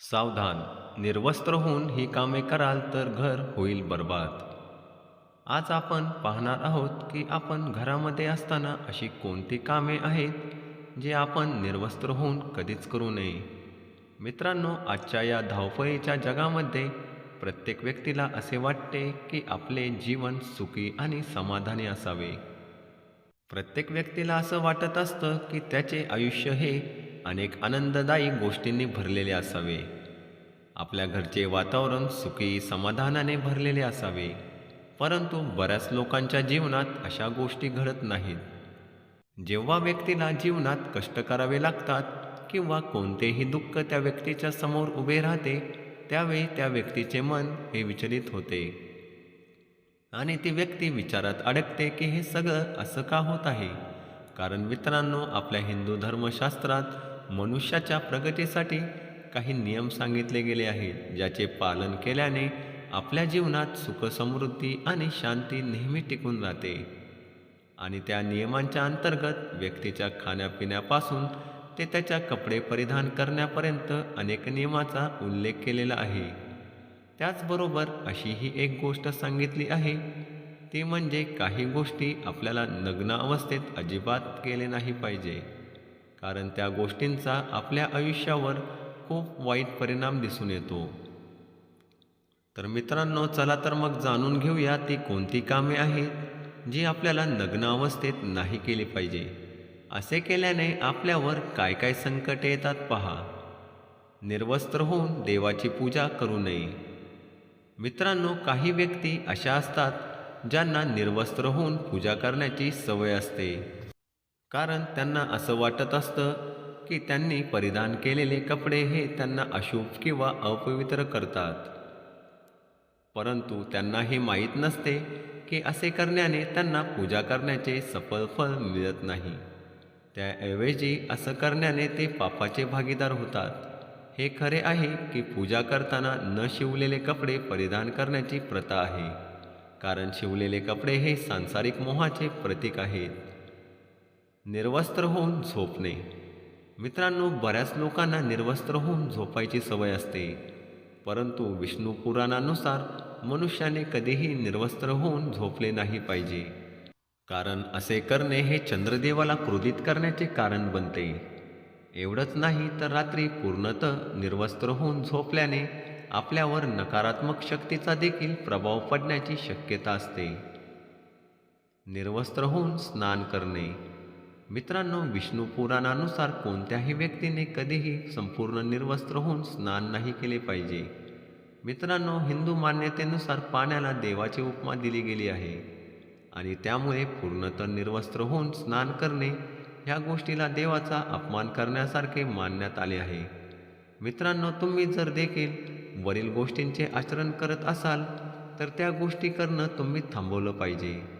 सावधान निर्वस्त्र होऊन ही कामे कराल तर घर होईल बर्बाद. आज आपण पाहणार आहोत की आपण घरामध्ये असताना अशी कोणती कामे आहेत जे आपण निर्वस्त्र होऊन कधीच करू नये? मित्रांनो आजच्या या धावपळीच्या जगामध्ये प्रत्येक व्यक्तीला असे वाटते की आपले जीवन सुखी आणि समाधानी असावे. प्रत्येक व्यक्तीला असं वाटत असतं की त्याचे आयुष्य हे अनेक आनंददायी गोष्टींनी भरलेले असावे. आपल्या घरचे वातावरण सुखी समाधानाने भरलेले असावे. परंतु बऱ्याच लोकांच्या जीवनात अशा गोष्टी घडत नाहीत. जेव्हा व्यक्तीला जीवनात कष्ट करावे लागतात किंवा कोणतेही दुःख त्या व्यक्तीच्या समोर उभे राहते त्यावेळी त्या व्यक्तीचे मन हे विचलित होते. आणि ती व्यक्ती विचारात अडकते की हे सगळं असं का होत आहे? कारण मित्रांनो आपल्या हिंदू धर्मशास्त्रात मनुष्याच्या प्रगतीसाठी काही नियम सांगितले गेले आहेत ज्याचे पालन केल्याने आपल्या जीवनात सुखसमृद्धी आणि शांती नेहमी टिकून राहते. आणि त्या नियमांच्या अंतर्गत व्यक्तीच्या खाण्यापिण्यापासून ते त्याच्या कपडे परिधान करण्यापर्यंत अनेक नियमाचा उल्लेख केलेला आहे. त्याचबरोबर अशी ही एक गोष्ट सांगितली आहे ती म्हणजे काही गोष्टी आपल्याला नग्न अवस्थेत अजिबात केले नाही पाहिजे. कारण त्या गोष्टींचा आपल्या आयुष्यावर खूप वाईट परिणाम दिसून येतो. तर मित्रांनो चला तर मग जाणून घेऊया ती कोणती कामे आहेत जी आपल्याला नग्न अवस्थेत नाही केली पाहिजे. असे केल्याने आपल्यावर काय काय संकटे येतात पहा. निर्वस्त्र होऊन देवाची पूजा करू नये. मित्रांनो काही व्यक्ती अशा असतात ज्यांना निर्वस्त्र होऊन पूजा करण्याची सवय असते. कारण त्यांना असं वाटत असतं की त्यांनी परिधान केलेले कपडे हे त्यांना अशुभ किंवा अपवित्र करतात. परंतु त्यांना हे माहीत नसते की असे करण्याने त्यांना पूजा करण्याचे सफल फळ मिळत नाही. त्याऐवजी असं करण्याने ते पापाचे भागीदार होतात. हे खरे आहे की पूजा करताना न शिवलेले कपडे परिधान करण्याची प्रथा आहे. कारण शिवलेले कपडे हे सांसारिक मोहाचे प्रतीक आहेत. निर्वस्त्र होऊन झोपणे. मित्रांनो बऱ्याच लोकांना निर्वस्त्र होऊन झोपायची सवय असते. परंतु विष्णू पुराणानुसार मनुष्याने कधीही निर्वस्त्र होऊन झोपले नाही पाहिजे. कारण असे करणे हे चंद्रदेवाला क्रोधित करण्याचे कारण बनते. एवढंच नाही तर रात्री पूर्णतः निर्वस्त्र होऊन झोपल्याने आपल्यावर नकारात्मक शक्तीचा देखील प्रभाव पडण्याची शक्यता असते. निर्वस्त्र होऊन स्नान करणे. मित्रांनो विष्णू पुराणानुसार कोणत्याही व्यक्तीने कधीही संपूर्ण निर्वस्त्र होऊन स्नान नाही केले पाहिजे. मित्रांनो हिंदू मान्यतेनुसार पाण्याला देवाची उपमा दिली गेली आहे आणि त्यामुळे पूर्णतः निर्वस्त्र होऊन स्नान करणे ह्या गोष्टीला देवाचा अपमान करण्यासारखे मानण्यात आले आहे. मित्रांनो तुम्ही जर देखील वरील गोष्टींचे आचरण करत असाल तर त्या गोष्टी करणं तुम्ही थांबवलं पाहिजे.